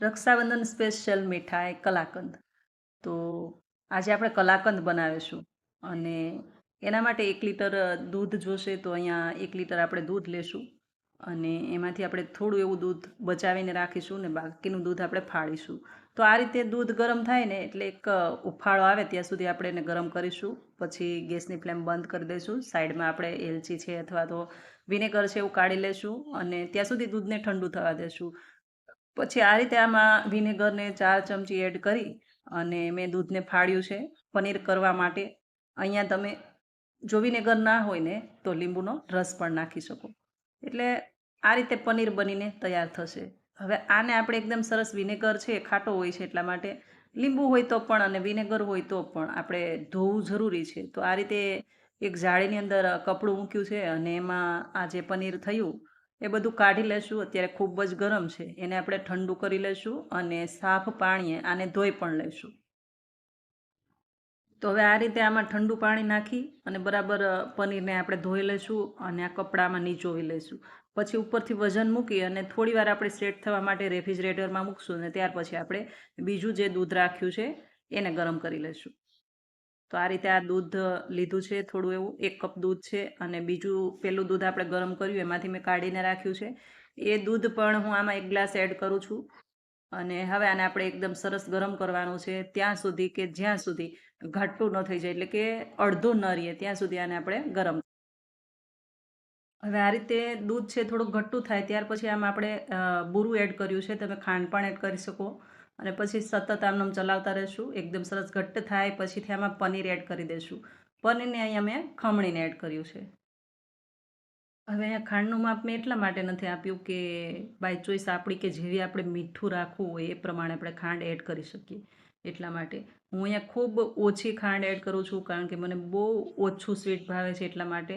Rakshabandhan special મીઠાઈ, કલાકંદ. તો આજે આપણે કલાકંદ બનાવીશું અને એના માટે એક લીટર દૂધ જોશે તો અહીંયા એક લીટર આપણે દૂધ લેશું અને એમાંથી આપણે થોડું એવું દૂધ બચાવીને રાખીશું ને બાકીનું દૂધ આપણે ફાળીશું. તો આ રીતે દૂધ ગરમ થાય ને એટલે એક ઉફાળો આવે ત્યાં સુધી આપણે એને ગરમ કરીશું. પછી ગેસની ફ્લેમ બંધ કરી દઈશું. સાઈડમાં આપણે એલચી છે અથવા તો વિનેગર છે એવું કાઢી લેશું અને ત્યાં સુધી દૂધને ઠંડુ થવા દેશું. પછી આ રીતે આમાં વિનેગરને ચાર ચમચી એડ કરી અને મેં દૂધને ફાડ્યું છે પનીર કરવા માટે. અહીંયા તમે જો વિનેગર ના હોય ને તો લીંબુનો રસ પણ નાખી શકો. એટલે આ રીતે પનીર બનીને તૈયાર થશે. હવે આને આપણે એકદમ સરસ વિનેગર છે ખાટો હોય છે એટલા માટે. લીંબુ હોય તો પણ અને વિનેગર હોય તો પણ આપણે ધોવું જરૂરી છે. તો આ રીતે એક જાળીની અંદર કપડું મૂક્યું છે અને એમાં આ જે પનીર થયું એ બધું કાઢી લેશું. અત્યારે ખૂબ જ ગરમ છે. એને આપણે ઠંડુ કરી લેશું અને સાફ પાણીએ આને ધોઈ પણ લઈશું તો હવે આ રીતે આમાં ઠંડુ પાણી નાખી અને બરાબર પનીરને આપણે ધોઈ લઈશું અને આ કપડામાં નીચોવી લઈશું પછી ઉપરથી વજન મૂકી અને થોડી વાર આપણે સેટ થવા માટે રેફ્રિજરેટરમાં મૂકશું અને ત્યાર પછી આપણે બીજું જે દૂધ રાખ્યું છે એને ગરમ કરી લઈશું તો આ રીતે આ દૂધ લીધું છે, થોડું એવું, એક કપ દૂધ છે અને બીજું પેલું દૂધ આપણે ગરમ કર્યું, એમાંથી મેં કાઢીને રાખ્યું છે. એ દૂધ પણ હું આમાં એક ગ્લાસ એડ કરું છું. અને હવે આને આપણે એકદમ સરસ ગરમ કરવાનું છે, ત્યાં સુધી કે જ્યાં સુધી ઘાટું ન થઈ જાય, એટલે કે અડધું ન રહીએ ત્યાં સુધી આને આપણે ગરમ હવે આ રીતે દૂધ છે થોડુંક ઘટ્ટું થાય, ત્યાર પછી આમાં આપણે બુરું એડ કર્યું છે, તમે ખાંડ પણ એડ કરી શકો. અને પછી સતત આમનામ ચલાવતા રહીશું. એકદમ સરસ ઘટ્ટ થાય પછીથી આમાં પનીર એડ કરી દઈશું પનીરને અહીંયા મેં ખમણીને એડ કર્યું છે. હવે અહીંયા ખાંડનું માપ મેં એટલા માટે નથી આપ્યું કે બાય ચોઈસ આપણી કે જેવી આપણે મીઠું રાખવું હોય એ પ્રમાણે આપણે ખાંડ એડ કરી શકીએ. એટલા માટે. હું અહીંયા ખૂબ ઓછી ખાંડ એડ કરું છું કારણ કે મને બહુ ઓછું સ્વીટ ભાવે છે એટલા માટે.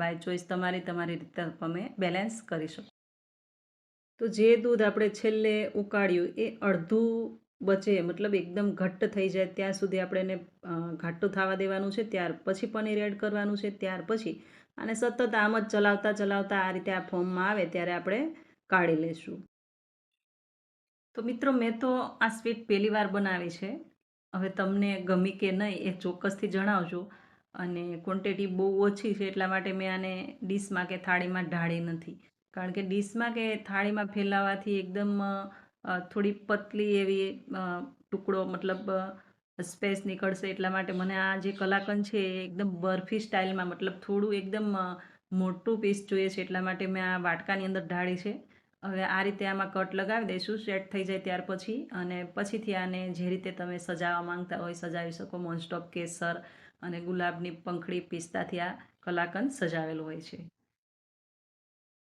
બાય ચોઈસ તમારી તમારી રીતે તમે બેલેન્સ કરી શકો. તો જે દૂધ આપણે છેલ્લે ઉકાળ્યું એ અડધું બચે, મતલબ એકદમ ઘટ્ટ થઈ જાય. ત્યાં સુધી આપણે એને ઘાટું થવા દેવાનું છે, ત્યાર પછી પનીર એડ કરવાનું છે, ત્યાર પછી અને સતત આમ જ ચલાવતા ચલાવતા આ રીતે આ ફોર્મમાં આવે ત્યારે આપણે કાઢી લઈશું તો મિત્રો, મેં તો આ સ્વીટ પહેલી વાર બનાવી છે. હવે તમને ગમી કે નહીં એ ચોક્કસથી જણાવજો. અને ક્વોન્ટિટી બહુ ઓછી છે એટલા માટે મેં આને ડીશમાં કે થાળીમાં ઢાળી નથી. કારણ કે ડીશમાં કે થાળીમાં ફેલાવાથી એકદમ થોડી પતલી એવી ટુકડો મતલબ સ્પેસ નીકળશે એટલા માટે મને આ જે કલાકંદ છે એ એકદમ બરફી સ્ટાઇલમાં મતલબ થોડું એકદમ મોટું પીસ જોઈએ છે એટલા માટે મેં આ વાટકાની અંદર ઢાળી છે. હવે આ રીતે આમાં કટ લગાવી દઈશું, સેટ થઈ જાય ત્યાર પછી અને પછીથી આને જે રીતે તમે સજાવવા માંગતા હોય સજાવી શકો. મોનસ્ટોપ કેસર અને ગુલાબની પંખડી પિસ્તાથી આ કલાકંદ સજાવેલું હોય છે.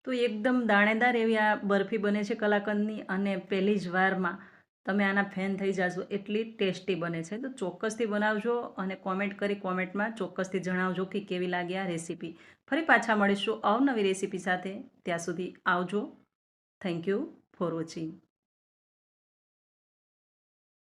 તો એકદમ દાણેદાર એવી આ બરફી બને છે કલાકંદની અને પહેલી જ વારમાં તમે આના ફેન થઈ જશો એટલી ટેસ્ટી બને છે. તો ચોક્કસથી બનાવજો અને કોમેન્ટ કરી કોમેન્ટમાં ચોક્કસથી જણાવજો કે કેવી લાગી આ રેસીપી. ફરી પાછા મળીશું અવનવી રેસીપી સાથે. ત્યાં સુધી આવજો. Thank you for watching